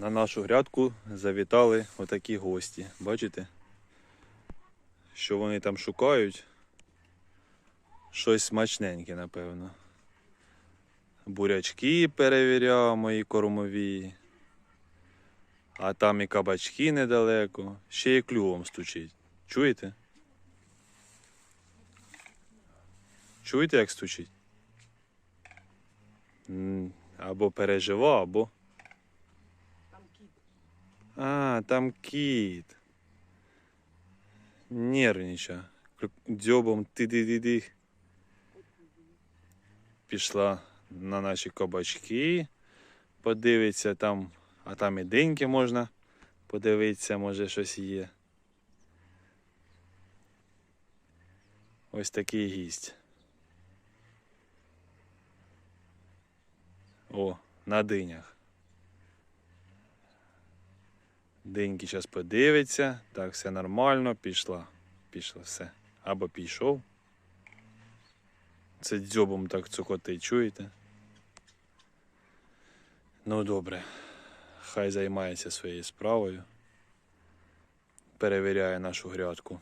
На нашу грядку завітали отакі гості. Бачите? Що вони там шукають? Щось смачненьке, напевно. Бурячки перевіряємо і кормові. А там і кабачки недалеко. Ще й клювом стучить. Чуєте? Чуєте, як стучить? Або пережива, або. А, там кіт. Нервнича. Дзьобом ти-ди-ди-ди. Пішла на наші кабачки. Подивиться там, а там і деньки можна подивитися, може щось є. Ось такий гість. О, на динях. Деньки зараз подивиться. Так, все нормально, пішла. Пішла все. Або пішов. Це дзьобом так цукоти, чуєте? Ну добре. Хай займається своєю справою. Перевіряє нашу грядку.